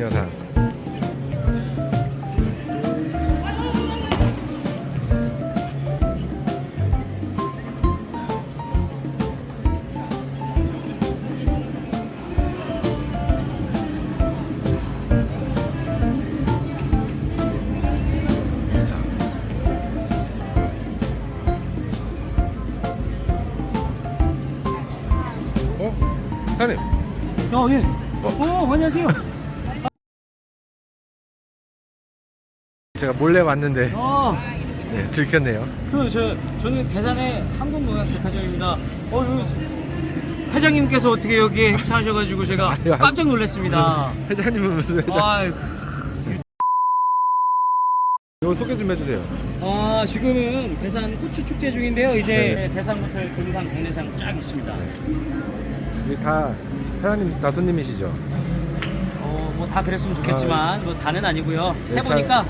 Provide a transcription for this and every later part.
장려상. 어? 사장님. 어, 예. 어, 안녕하세요. 제가 몰래 왔는데 어, 네, 들켰네요. 그, 저, 저는 계산의 한국문화백화점입니다. 어, 회장님께서 어떻게 여기에 행차하셔가지고 제가. 깜짝 놀랐습니다. 회장님은 무슨 회장? 이거 소개 좀 해주세요. 아, 지금은 대산 고추 축제 중인데요. 이제 네네. 대산부터 금상, 장례상 쫙 있습니다. 이게 다 사장님 다 손님이시죠? 어, 뭐 다 그랬으면 좋겠지만, 뭐 다는 아니고요. 네, 세보니까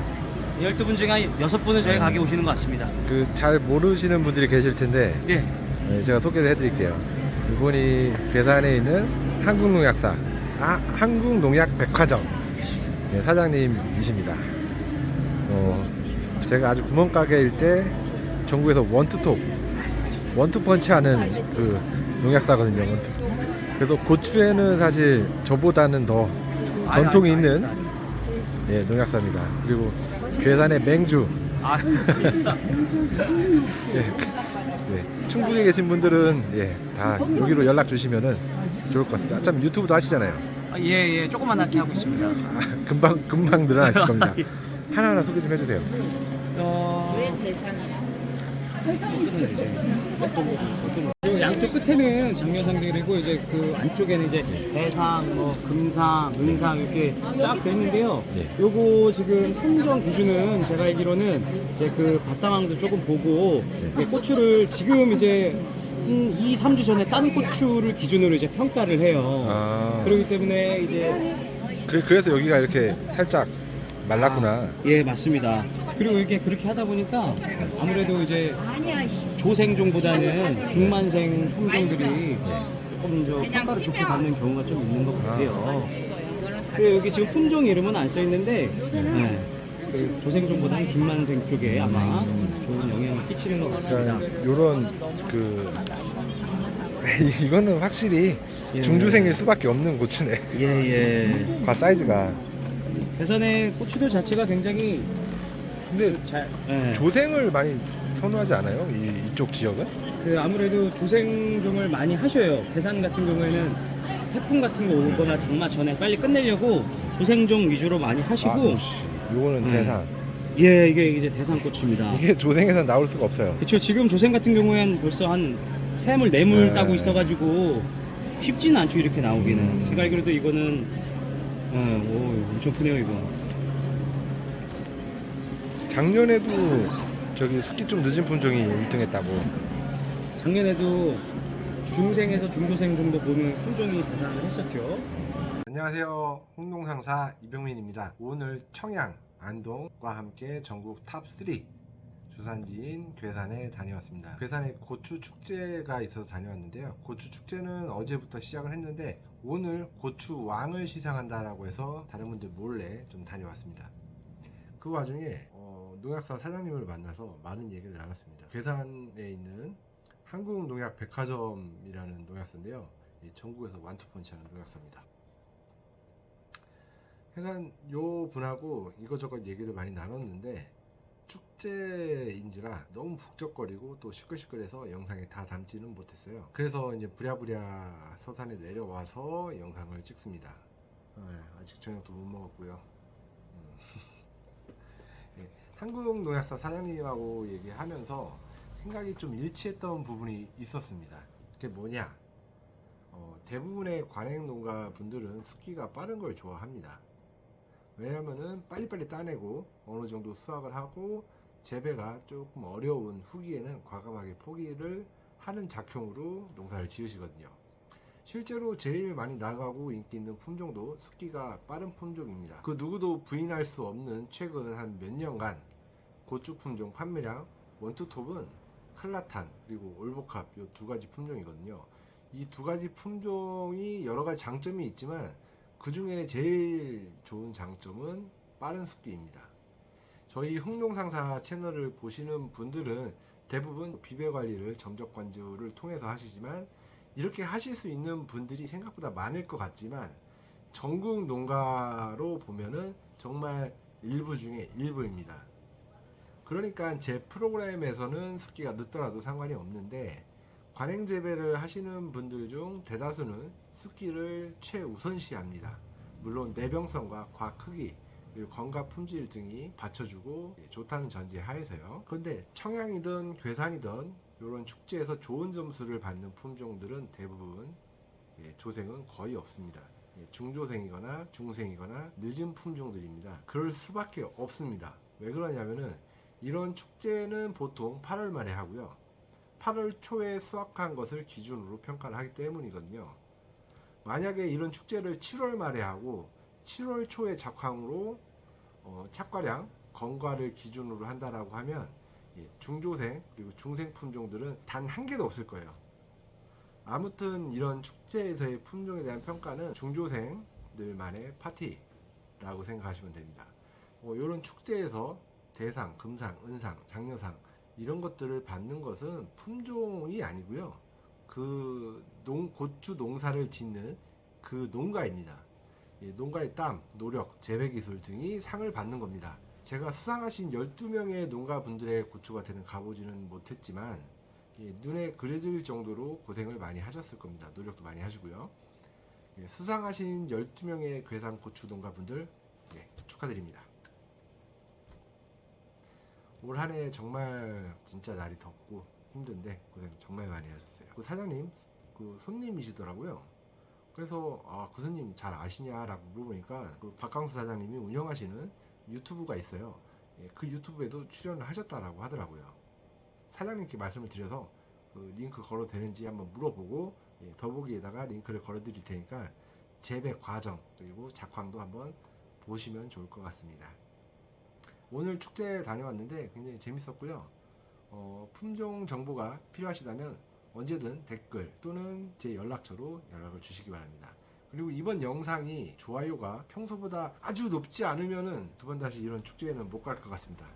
12분 중에 한 6분은 저희 가게 오시는 것 같습니다. 그 잘 모르시는 분들이 계실 텐데 네. 네, 제가 소개를 해드릴게요. 이분이 괴산에 있는 한국농약사, 아, 한국농약백화점 네, 사장님이십니다. 어, 제가 아주 구멍가게일 때 전국에서 원투톱, 원투펀치 하는 그 농약사거든요. 원투. 그래서 고추에는 사실 저보다는 더 전통이 있는 예, 농약사입니다. 그리고 괴산의 맹주, 아유. 예. 네, 충북에 계신 분들은 예, 다 여기로 연락 주시면은 좋을 것 같습니다. 참 유튜브도 하시잖아요. 아, 예, 예, 조그만하게 하고 있습니다. 아, 금방 금방 늘어나실 겁니다. 하나하나 소개 좀 해주세요. 어... 왜 대상이야? 그 양쪽 끝에는 장려상들이고 이제 그 안쪽에는 이제 대상, 뭐 금상, 은상 이렇게 쫙 돼 있는데요. 예. 요거 지금 선정 기준은 제가 알기로는 이제 그 밭상황도 조금 보고 이제 고추를 지금 이제 한 2, 3주 전에 딴 고추를 기준으로 이제 평가를 해요. 아, 그렇기 때문에 이제 그, 그래서 여기가 이렇게 살짝 말랐구나. 예 맞습니다. 그리고 이게 그렇게 하다 보니까 아무래도 이제. 조생종보다는 중만생 품종들이 조금 저 그냥 평가를 좋게. 받는 경우가 좀 있는 것 같아요. 이거는 다그 여기 지금 품종 이름은 안 써 있는데 네. 그 조생종보다는 중만생 쪽에 아마 좋은 영향을 끼치는 것 같습니다. 그러니까 요런 그 이거는 확실히 예. 중주생일 수밖에 없는 고추네. 예예. 과 사이즈가. 대선의 고추들 자체가 굉장히 근데 잘. 예. 조생을 많이 선호하지 않아요? 이, 이쪽 지역은? 그 아무래도 조생종을 많이 하셔요. 계산 같은 경우에는 태풍 같은 거 오거나 장마 전에 빨리 끝내려고 조생종 위주로 많이 하시고 아, 씨, 요거는 네. 대상. 예 이게 이제 대상고추입니다. 이게 조생에서 나올 수가 없어요. 그렇죠. 지금 조생 같은 경우에는 벌써 한 샘을 네물 네. 따고 있어가지고 쉽지는 않죠 이렇게 나오기는. 음. 제가 알기로도 이거는 어, 오 엄청 크네요 이거. 작년에도 저기 숙기 좀 늦은 품종이 1등했다고. 작년에도 중생에서 중조생 정도 보는 품종이 대상을 했었죠. 안녕하세요. 홍농상사 이병민입니다. 오늘 청양, 안동과 함께 전국 탑3 주산지인 괴산에 다녀왔습니다. 괴산에 고추 축제가 있어서 다녀왔는데요. 고추 축제는 어제부터 시작을 했는데 오늘 고추 왕을 시상한다라고 해서 다른 분들 몰래 좀 다녀왔습니다. 그 와중에 어, 농약사 사장님을 만나서 많은 얘기를 나눴습니다. 괴산에 있는 한국농약백화점이라는 농약사인데요. 이 전국에서 완투펀치하는 농약사입니다. 하여간 요 분하고 이것저것 얘기를 많이 나눴는데 축제인지라 너무 북적거리고 또 시끌시끌해서 영상에 다 담지는 못했어요. 그래서 이제 부랴부랴 서산에 내려와서 영상을 찍습니다. 네, 아직 저녁도 못 먹었고요. 한국농약사 사장님하고 얘기하면서 생각이 좀 일치했던 부분이 있었습니다. 그게 뭐냐? 어, 대부분의 관행 농가 분들은 숙기가 빠른 걸 좋아합니다. 왜냐면은 빨리빨리 따내고 어느 정도 수확을 하고 재배가 조금 어려운 후기에는 과감하게 포기를 하는 작형으로 농사를 지으시거든요. 실제로 제일 많이 나가고 인기 있는 품종도 숙기가 빠른 품종입니다. 그 누구도 부인할 수 없는 최근 한 몇 년간 고추 품종 판매량 원투톱은 칼라탄 그리고 올보캅 이 두 가지 품종이거든요. 이 두 가지 품종이 여러 가지 장점이 있지만 그 중에 제일 좋은 장점은 빠른 숙기입니다. 저희 흥농상사 채널을 보시는 분들은 대부분 비배 관리를 점적 관주를 통해서 하시지만 이렇게 하실 수 있는 분들이 생각보다 많을 것 같지만 전국 농가로 보면은 정말 일부 중에 일부입니다. 그러니까 제 프로그램에서는 습기가 늦더라도 상관이 없는데 관행 재배를 하시는 분들 중 대다수는 습기를 최우선시합니다. 물론 내병성과 과 크기 그리고 건강 품질 등이 받쳐주고 좋다는 전제 하에서요. 그런데 청양이든 괴산이든 이런 축제에서 좋은 점수를 받는 품종들은 대부분 예, 조생은 거의 없습니다. 예, 중조생이거나 중생이거나 늦은 품종들입니다. 그럴 수밖에 없습니다. 왜 그러냐면은 이런 축제는 보통 8월 말에 하고요. 8월 초에 수확한 것을 기준으로 평가를 하기 때문이거든요. 만약에 이런 축제를 7월 말에 하고 7월 초에 작황으로 어, 착과량, 건과를 기준으로 한다라고 하면 예, 중조생 그리고 중생 품종들은 단 한 개도 없을 거예요. 아무튼 이런 축제에서의 품종에 대한 평가는 중조생들만의 파티라고 생각하시면 됩니다. 뭐 이런 축제에서 대상, 금상, 은상, 장려상 이런 것들을 받는 것은 품종이 아니고요. 그 농, 고추 농사를 짓는 그 농가입니다. 예, 농가의 땀, 노력, 재배 기술 등이 상을 받는 겁니다. 제가 수상하신 12명의 농가분들의 고추가 되는 가보지는 못했지만 예, 눈에 그려질 정도로 고생을 많이 하셨을 겁니다. 노력도 많이 하시고요. 예, 수상하신 12명의 괴산 고추 농가분들 예, 축하드립니다. 올 한 해 정말 진짜 날이 덥고 힘든데 고생 정말 많이 하셨어요. 그 사장님 그 손님이시더라고요. 그래서 아, 그 손님 잘 아시냐라고 물어보니까 그 박강수 사장님이 운영하시는 유튜브가 있어요. 예, 그 유튜브에도 출연을 하셨다라고 하더라고요. 사장님께 말씀을 드려서 그 링크 걸어도 되는지 한번 물어보고 예, 더보기에다가 링크를 걸어드릴 테니까 재배 과정 그리고 작황도 한번 보시면 좋을 것 같습니다. 오늘 축제 다녀왔는데 굉장히 재밌었고요. 어, 품종 정보가 필요하시다면 언제든 댓글 또는 제 연락처로 연락을 주시기 바랍니다. 그리고 이번 영상이 좋아요가 평소보다 아주 높지 않으면은 두 번 다시 이런 축제에는 못 갈 것 같습니다.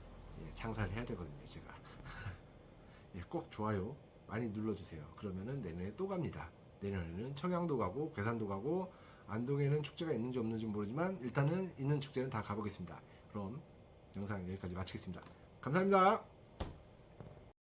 예, 장사를 해야 되거든요, 제가. 예, 꼭 좋아요 많이 눌러주세요. 그러면은 내년에 또 갑니다. 내년에는 청양도 가고 괴산도 가고 안동에는 축제가 있는지 없는지 모르지만 일단은 있는 축제는 다 가보겠습니다. 그럼 영상 여기까지 마치겠습니다. 감사합니다.